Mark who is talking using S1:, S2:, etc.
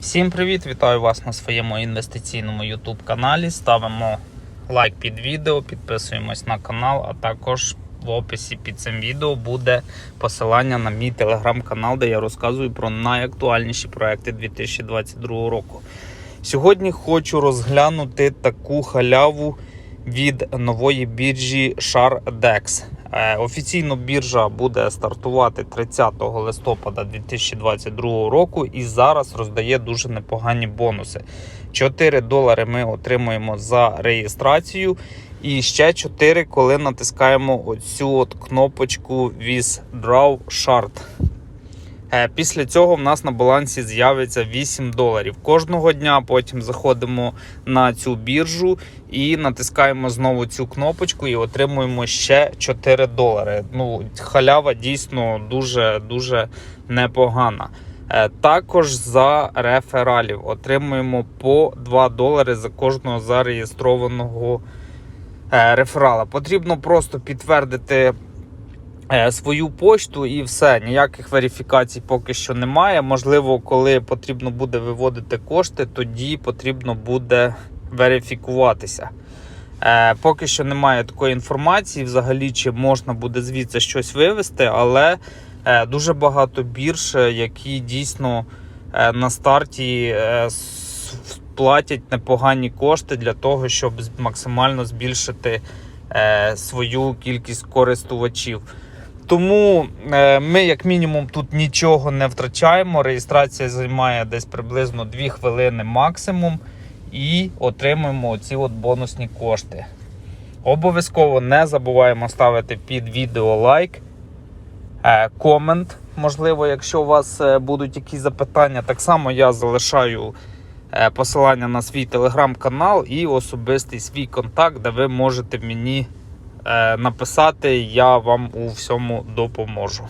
S1: Всім привіт! Вітаю вас на своєму інвестиційному YouTube каналі. Ставимо лайк під відео, підписуємось на канал, а також в описі під цим відео буде посилання на мій телеграм-канал, де я розказую про найактуальніші проекти 2022 року. Сьогодні хочу розглянути таку халяву від нової біржі SharDex. Е, Офіційно біржа буде стартувати 30 листопада 2022 року і зараз роздає дуже непогані бонуси. 4 долари ми отримуємо за реєстрацію, і ще 4, коли натискаємо оцю от кнопочку Withdraw Shard. Е, Після цього в нас на балансі з'явиться 8 доларів. Кожного дня потім заходимо на цю біржу і натискаємо знову цю кнопочку і отримуємо ще 4 долари. Ну, халява дійсно дуже дуже непогана. Е, Також за рефералів отримуємо по 2 долари за кожного зареєстрованого е, реферала. Потрібно просто підтвердити свою почту і все. Ніяких верифікацій поки що немає. Можливо, коли потрібно буде виводити кошти, тоді потрібно буде верифікуватися. Е, поки що немає такої інформації, взагалі, чи можна буде звідси щось вивести, але е, дуже багато бірж, е, які дійсно е, на старті е, платять непогані кошти для того, щоб максимально збільшити е, свою кількість користувачів. Тому е, ми, як мінімум, тут нічого не втрачаємо. Реєстрація займає десь приблизно 2 хвилини максимум, і отримуємо ці от бонусні кошти. Обов'язково не забуваємо ставити під відео лайк, е, комент. Можливо, якщо у вас е, будуть якісь запитання, так само я залишаю посилання на свій телеграм-канал і особистий свій контакт, де ви можете мені написати, я вам у всьому допоможу.